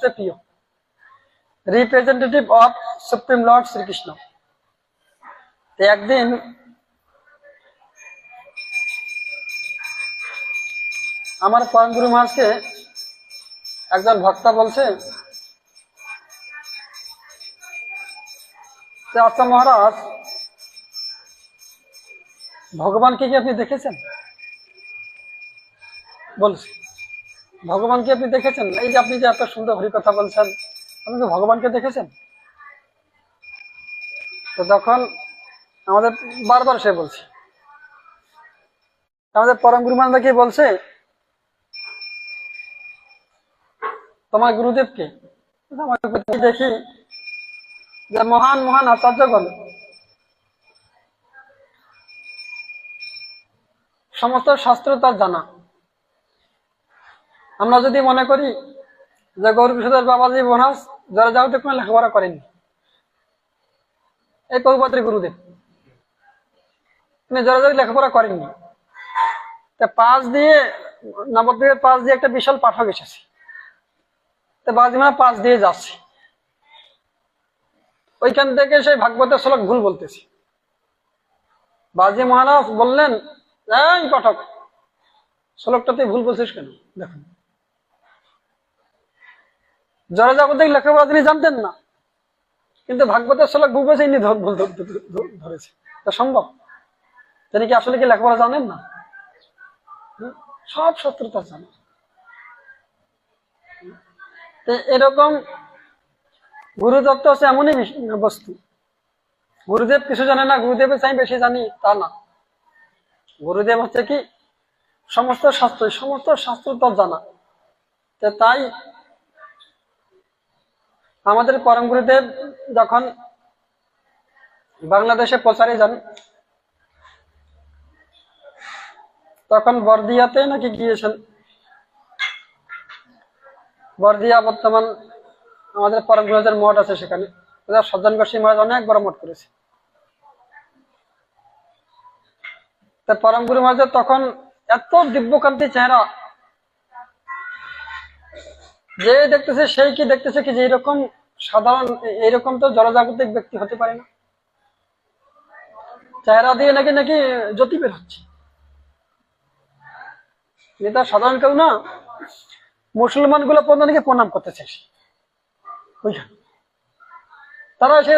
সবচেয়ে প্রিয় representative of supreme lord Sri Krishna তো একদিন আমার পরম গুরু মহারাজকে একজন ভক্তা বলছে যে আচ্ছা মহারাজ ভগবানকে কি আপনি দেখেছেন? বলছি। ভগবানকে আপনি দেখেছেন? এই যে আপনি যে এত সুন্দর হরি কথা বলছেন, আপনি কি ভগবানকে দেখেছেন? তো তখন আমাদের বারবার সে বলছে। আমাদের পরম গুরুমানদা কি বলছে? তোমার গুরুদেবকে দেখি যে মহান মহান আচার্যগণ সমস্ত শাস্ত্র তার জানা। আমরা যদি মনে করি যে গৌর কিশোর বাবাজি মহারাজ, যারা যাওয়াতে কোনো লেখাপড়া করেনি এই প্রভুপাত্রী গুরুদেব। তিনি জোরে জোরে লেখাপড়া করেননি। তা পাশ দিয়ে, নবদ্বীপের পাশ দিয়ে একটা বিশাল পাঠক এসেছে। তা বাজিমা পাশ দিয়ে যাচ্ছে। ওইখান থেকে সেই ভাগবতের শ্লোক ভুল বলতেছে। বাজি মহারাজ বললেন, এই পাঠক শ্লোকটা তুই ভুল বলছিস কেন? দেখুন। জরা জাগতিক লেখাপড়া তিনি জানতেন না। কিন্তু ভাগবতের শ্লোক ধ- ধরেছে। তা সম্ভব? তিনি কি আসলে কি লেখাপড়া জানেন না? সব শত্রুতা জানেন এরকম গুরুদত্ত হচ্ছে এমনই বস্তু। গুরুদেব কিছু জানে না, গুরুদেবের চাই বেশি জানি তা না। গুরুদেব হচ্ছে কি, সমস্ত শাস্ত্র সমস্ত শাস্ত্র তার জানা। তাই আমাদের পরম গুরুদেব যখন বাংলাদেশে প্রচারে যান, তখন বর্দিয়াতে নাকি গিয়েছেন। বর্দিয়া বর্তমান আমাদের পরম গুরুদের মঠ আছে সেখানে। সজ্জন গোস্বী মহারাজ অনেক বড় মঠ করেছে। পরম গুরু মহারাজের তখন এত দিব্যকান্তি চেহারা যে দেখতেছে সেই কি দেখতেছে কি যে এরকম সাধারণ, এরকম তো জনজাগতিক ব্যক্তি হতে পারে না। চেহারা দিয়ে নাকি নাকি জ্যোতি বের হচ্ছে। এটা সাধারণ কেউ না। মুসলমানগুলো পর্যন্ত নাকি প্রণাম করতেছে বুঝলেন? তারা এসে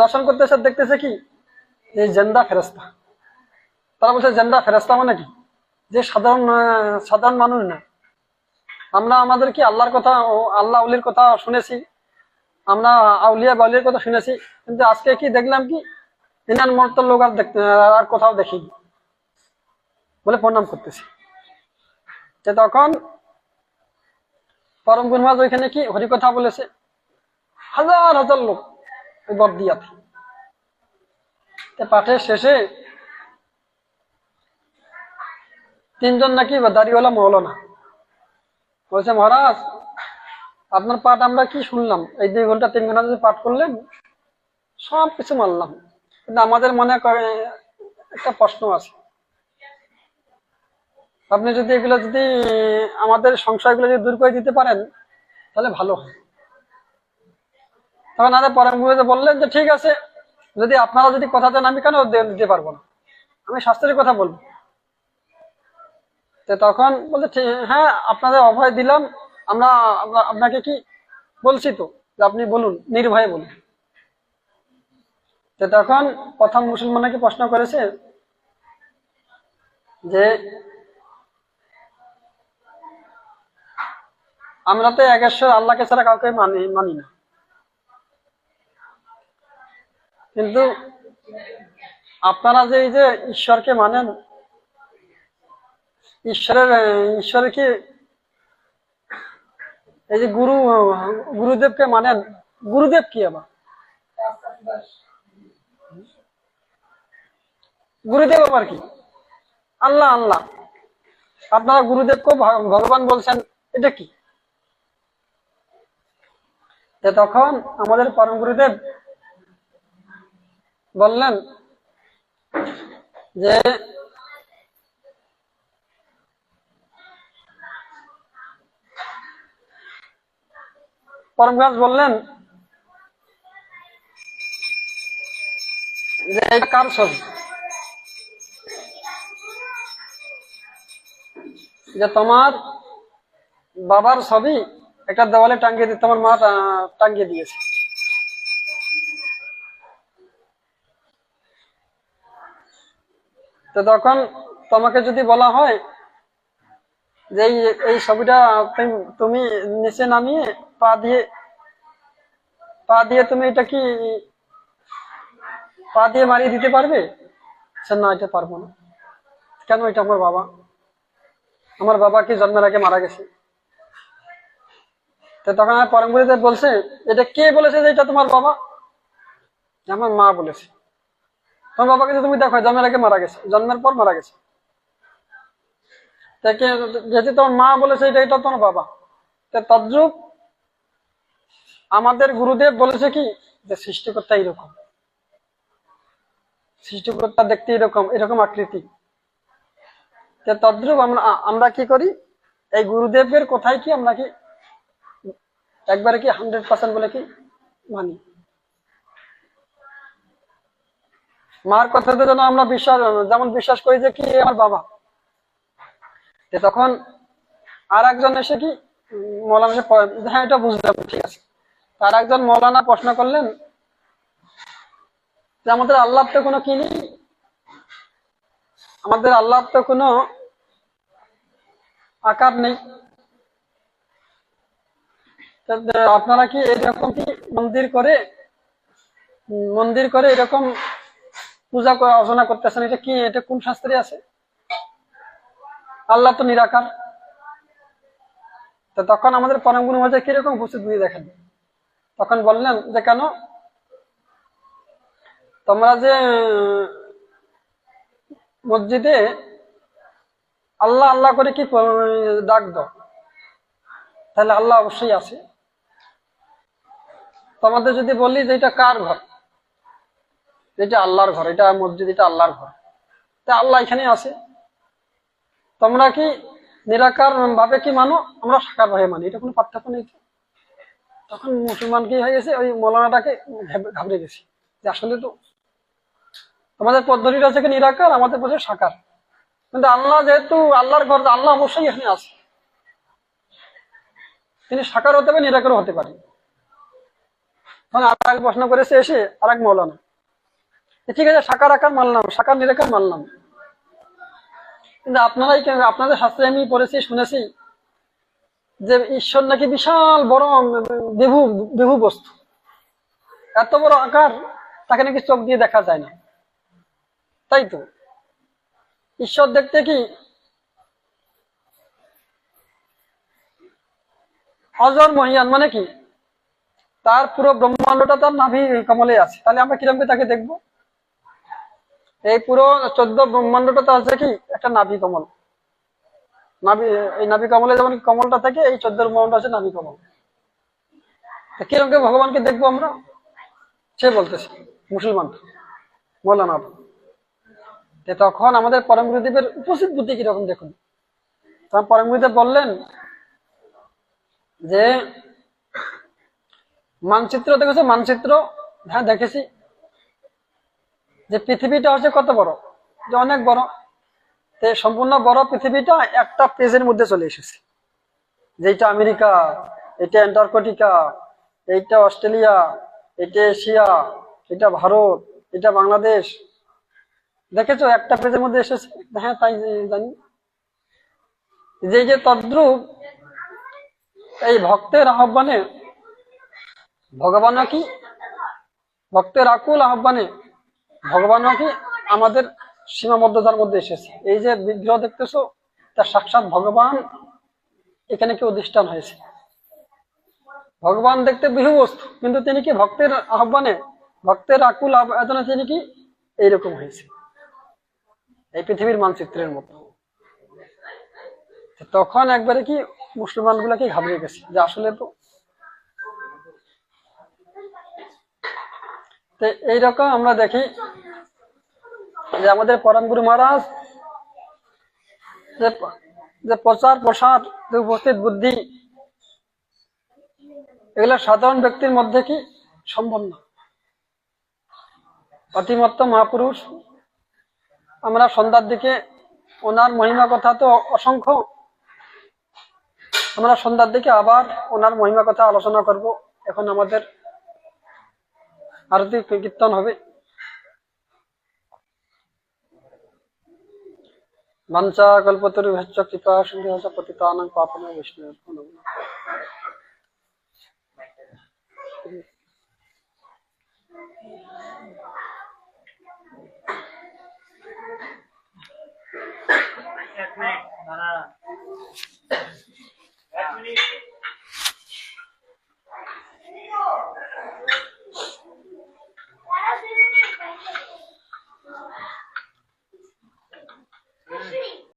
দর্শন করতেছে, দেখতেছে কি? এই জেন্দা ফেরস্তা তারা বলছে, জেন্দা ফেরস্তা মানে কি? যে সাধারণ সাধারণ মানুষ না। আমরা আমাদের কি আল্লাহর কথা আল্লাহ উলির কথা শুনেছি। আমরা আউলিয়া বাউলির কথা শুনেছি। কিন্তু আজকে কি দেখলাম কি? ইনান মর্তর লোক আর আর কোথাও দেখিনি। বলে প্রণাম করতেছি। তখন পরম গুরমাজ ওইখানে কি হরি কথা বলেছে, হাজার হাজার লোক ওই বর্দিয়াতে। পাঠের শেষে তিনজন নাকি দাড়িওয়ালা মৌলানা বলছে, মহারাজ, আপনার পাঠ আমরা কি শুনলাম? এই দুই ঘণ্টা, তিন ঘণ্টা যদি পাঠ করলেন, সব কিছু মানলাম। কিন্তু আমাদের মনে একটা প্রশ্ন আছে। আপনি যদি এগুলো যদি, আমাদের সংশয়গুলো যদি দূর করে দিতে পারেন, তাহলে ভালো হয়। তখন আমাদের পরম গুরুদেব বললেন যে, ঠিক আছে, যদি আপনারা যদি কথা দেন, আমি কেন দিতে পারব না? আমি শাস্ত্রের কথা বলব। তো তখন বলছে, "ঠিক- হ্যাঁ আপনাদের অভয় দিলাম। আমরা আপনাকে কি বলছি তো? আপনি বলুন, নির্ভয়ে বলুন। তো তখন প্রথম মুসলমানকে প্রশ্ন করেছে যে, আমরা তো একেশ্বর আল্লাহকে ছাড়া কাউকে মানি মানি না। কিন্তু আপনারা যে, এই যে ঈশ্বরকে মানেন ঈশ্বরের ঈশ্বরের কি এই যে গুরু, গুরুদেবকে মানেন গুরুদেব কি আবার? গুরুদেব আবার কি? আল্লাহ আল্লাহ। আপনারা গুরুদেবকে ভগবান বলছেন, এটা কি? তখন আমাদের পরম গুরুদেব বললেন যে পরমগাছ বললেন, যে এটা কার ছবি? যে তোমার বাবার ছবি, একটা দেওয়ালে টাঙ্গিয়ে দিয়ে, তোমার মা টাঙ্গিয়ে দিয়েছে। তো তখন তোমাকে যদি বলা হয় যে এই ছবিটা তুমি- নিচে নামিয়ে পা দিয়ে পা দিয়ে তুমি এটা কি, পা দিয়ে মারিয়ে দিতে পারবে? সে না, এটা পারব না। কেন এটা আমার বাবা? আমার বাবা কি জন্মের আগে মারা গেছে? তো তখন আমার পরমগুলিতে বলছে, এটা কে বলেছে যে এটা তোমার বাবা? আমার মা বলেছে। তোমার বাবাকে তুমি দেখো, জন্মের আগে মারা গেছে, জন্মের পর মারা গেছে। যেহেতু তোমার মা বলেছে এটা এটা তোমার বাবা, তা আমাদের গুরুদেব বলেছে কি? যে সৃষ্টিকর্তা এরকম সৃষ্টিকর্তা দেখতে এরকম এরকম আকৃতি। তদ্রুপ আমরা আমরা কি করি? এই গুরুদেবের কোথায় কি আমরা কি একবারে কি হান্ড্রেড পার্সেন্ট বলে কি মানি? মার কথাতে যেন আমরা বিশ্বাস, যেমন বিশ্বাস করি যে কি আমার বাবা। তখন আর একজন এসে কি, মৌলানা এসে হ্যাঁ এটা বুঝলাম, ঠিক আছে। আর একজন মৌলানা প্রশ্ন করলেন যে, আমাদের আল্লাহ তো কোনো কি নেই? আমাদের আল্লাহ তো কোনো আকার নেই। আপনারা কি এরকম কি মন্দির করে মন্দির করে এরকম পূজা অর্চনা করতেছেন? এটা কি, এটা কোন শাস্ত্রে আছে? আল্লাহ তো নিরাকার। তো তখন আমাদের পরম গুরু কীরকম উপস্থিত বুঝে দেখেন? তখন বললেন যে, কেন? তোমরা যে, মসজিদে আল্লাহ আল্লাহ করে কি ডাক দাও, তাহলে আল্লাহ অবশ্যই আছে। তোমাদের যদি বলি যে, এটা কার ঘর? এটা আল্লাহর ঘর, এটা মসজিদ, এটা আল্লাহর ঘর। তা আল্লাহ এখানে আছে। তোমরা কি নিরাকার ভাবে কি মানো? আমরা সাকার ভাবে মানি। এটা কোনো পার্থক্য নেই তখন মুসলমান কি হয়ে গেছে? ওই মৌলানাটাকে ঘাবড়ে গেছে। যে আসলে তো আমাদের পদ্ধতিটা হচ্ছে কি নিরাকার, আমাদের পদ্ধতি সাকার। কিন্তু আল্লাহ যেহেতু আল্লাহর ঘর, আল্লাহ অবশ্যই এখানে আছে। তিনি সাকার হতে পারে নিরাকারও হতে পারে তখন আর এক প্রশ্ন করেছে এসে আর এক মৌলানা ঠিক আছে, সাকার আকার মানলাম, সাকার নিরাকার মানলাম। কিন্তু আপনারাই কেন আপনাদের শাস্ত্রে আমি পড়েছি, শুনেছি যে ঈশ্বর নাকি বিশাল বড় বিভু বিভু বস্তু। এত বড় আকার, তাকে নাকি চোখ দিয়ে দেখা যায় না। তাই তো? ঈশ্বর দেখতে কি অজর মহিয়ান মানে কি? তার পুরো ব্রহ্মাণ্ডটা তার নাভি কমলে আছে। তাহলে আমরা কীরকম তাকে দেখব? এই পুরো চোদ্দ ব্রহ্মাণ্ডটা তো আছে কি? একটা নাভি কমল। নাভি, এই নাভি কমলে যেমন কমলটা থাকে, এই চোদ্দ ব্রহ্মাণ্ড আছে নাভি কমল। কীরকম ভগবানকে দেখব আমরা? সে বলতেছে, মুসলমান। মৌলানা। তখন আমাদের পরম গুরুদেবের উপস্থিত বুদ্ধি কীরকম দেখুন? তখন পরম গুরুদেব বললেন যে, মানচিত্র দেখেছ? মানচিত্র? হ্যাঁ দেখেছি। যে পৃথিবীটা হচ্ছে কত বড়? যে অনেক বড়। তো সম্পূর্ণ বড় পৃথিবীটা একটা পেজের মধ্যে চলে এসেছে। যেটা আমেরিকা এটা অ্যান্টার্কটিকা, এইটা অস্ট্রেলিয়া এটা এশিয়া এটা ভারত এটা বাংলাদেশ। দেখেছ একটা পেজের মধ্যে এসেছে? হ্যাঁ তাই জানি। যে যে তদ্রুপ, এই ভক্তের আহ্বানে ভগবান কি? ভক্তের আকুল আহ্বানে ভগবানও কি আমাদের সীমাবদ্ধতার মধ্যে এসেছে। এই যে বিগ্রহ দেখতেছো, তার সাক্ষাৎ ভগবান এখানে কি অধিষ্ঠান হয়েছে? ভগবান দেখতে বিহু বস্তু কিন্তু তিনি কি ভক্তের আহ্বানে, ভক্তের আকুল আবেদনে তিনি কি এইরকম হয়েছে? এই পৃথিবীর মানচিত্রের মতো। তখন একবারে কি মুসলমানগুলা কি ঘাবড়ে গেছে? যে আসলে তো তো এইরকম আমরা দেখি যে আমাদের পরম গুরু মহারাজ যে প্রচার প্রসার উপস্থিত বুদ্ধি, এগুলো সাধারণ ব্যক্তির মধ্যে কি সম্ভব না। অতিমত্ত মহাপুরুষ, আমরা সন্ধ্যার দিকে ওনার মহিমা কথা তো অসংখ্য, আমরা সন্ধ্যার দিকে আবার ওনার মহিমা কথা আলোচনা করব। এখন আমাদের আরতি কীর্তন হবে বাঞ্চা কল্পতরু ভেচ্চ কৃপা সিন্ধু হচ্ছে পতিতানাং পাপন বিষ্ণু